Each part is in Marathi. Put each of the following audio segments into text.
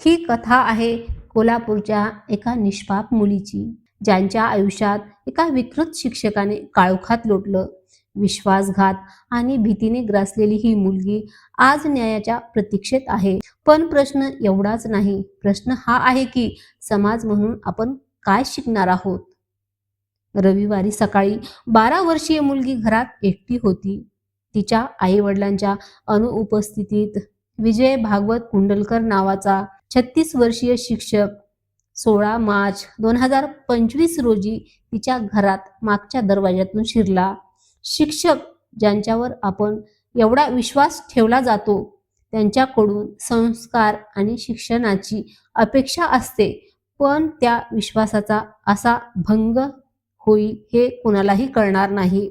ही कथा आहे कोल्हापूरच्या एका निष्पाप मुलीची ज्यांच्या आयुष्यात एका विकृत शिक्षकाने काळोखात लोटलं. विश्वासघात आणि भीतीने ग्रासलेली ही मुलगी आज न्यायाच्या प्रतीक्षेत आहे. पण प्रश्न एवढाच नाही. प्रश्न हा आहे की समाज म्हणून आपण काय शिकणार आहोत? रविवारी सकाळी बारा वर्षीय मुलगी घरात एकटी होती. तिच्या आई वडिलांच्या अनुपस्थितीत विजय भागवत कुंडलकर नावाचा छत्तीस वर्षीय शिक्षक सोळा मार्च दोन हजार पंचवीस रोजी तिच्या घरात मागच्या दरवाज्यातून शिरला. शिक्षक ज्यांच्यावर आपण एवढा विश्वास ठेवला जातो त्यांच्याकडून संस्कार आणि शिक्षणाची अपेक्षा असते पण त्या विश्वासाचा असा भंग होईल हे कुणालाही कळणार नाही.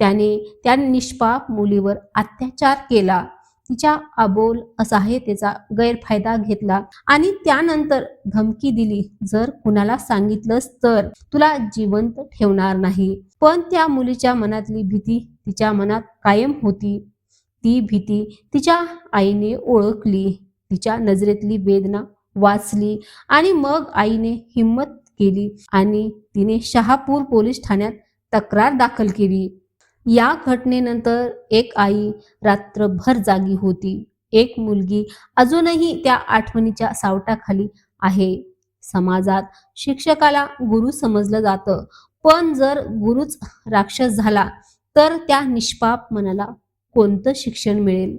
त्याने त्या निष्पाप मुलीवर अत्याचार केला. तिच्या अबोल असहायतेचा गैरफायदा घेतला. आणि त्यानंतर धमकी दिली जर कुणाला सांगितलंस तर. तुला जिवंत ठेवणार नाही. पण त्या मुलीच्या मनातली भीती तिच्या मनात कायम होती. ती भीती तिच्या आईने ओळखली तिच्या नजरेतली वेदना वाचली आणि मग आईने हिंमत केली आणि तिने शहापूर पोलीस ठाण्यात तक्रार दाखल केली. या घटनेनंतर एक आई रात्रभर जागी होती. एक मुलगी अजूनही त्या आठवणीच्या सावटाखाली आहे. समाजात शिक्षकाला गुरु समजलं जातं. पण जर गुरुच राक्षस झाला तर त्या निष्पाप मनाला कोणतं शिक्षण मिळेल?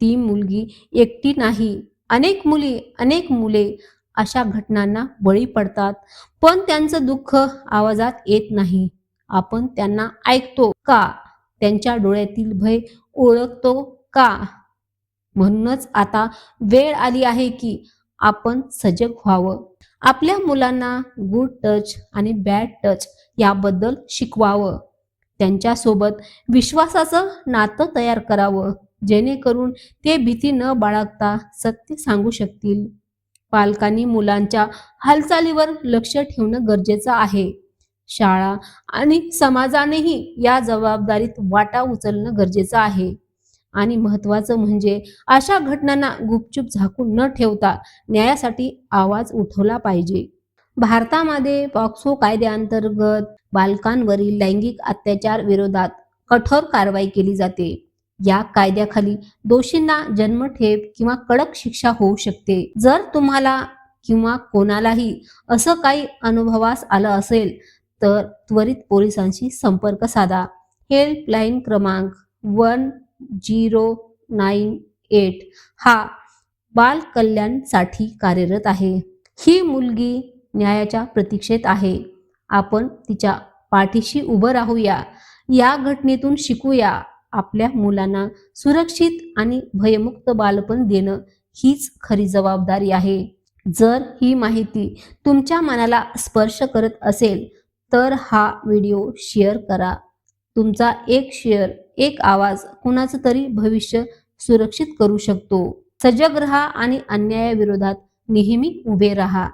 ती मुलगी एकटी नाही. अनेक मुली अनेक मुले अशा घटनांना बळी पडतात. पण त्यांचं दुःख आवाजात येत नाही. आपण त्यांना ऐकतो का? त्यांच्या डोळ्यातील भय ओळखतो का? म्हणूनच आता वेळ आली आहे की आपण सजग व्हावं. आपल्या मुलांना गुड टच आणि बॅड टच याबद्दल शिकवावं. त्यांच्यासोबत विश्वासाचं नातं तयार करावं. जेणेकरून ते भीती न बाळगता सत्य सांगू शकतील. पालकांनी मुलांच्या हालचालीवर लक्ष ठेवणं गरजेचं आहे. शाळा आणि समाजानेही या जबाबदारीत वाटा उचलणं गरजेचं आहे. आणि महत्वाचं म्हणजे अशा घटनांना गुपचूप झाकून न ठेवता न्यायासाठी आवाज उठवला पाहिजे. भारतामध्ये पॉक्सो कायद्याअंतर्गत बालकांवरील लैंगिक अत्याचार विरोधात कठोर कारवाई केली जाते. या कायद्याखाली दोषींना जन्मठेप किंवा कडक शिक्षा होऊ शकते. जर तुम्हाला किंवा कोणालाही असं काही अनुभवास आलं असेल तर त्वरित पोलिसांशी संपर्क साधा. हेल्पलाईन क्रमांक वन झिरो नाईन एट हा बाल कल्याणसाठी कार्यरत आहे. ही मुलगी न्यायाच्या प्रतीक्षेत आहे. आपण तिच्या पाठीशी उभं राहूया. या घटनेतून शिकूया. आपल्या मुलांना सुरक्षित आणि भयमुक्त बालपण देणं हीच खरी जबाबदारी आहे. जर ही माहिती तुमच्या मनाला स्पर्श करत असेल तर हा व्हिडिओ शेअर करा. तुमचा एक शेअर एक आवाज कुणाचं तरी भविष्य सुरक्षित करू शकतो. सजग रहा आणि अन्यायाविरोधात नेहमी उभे राहा.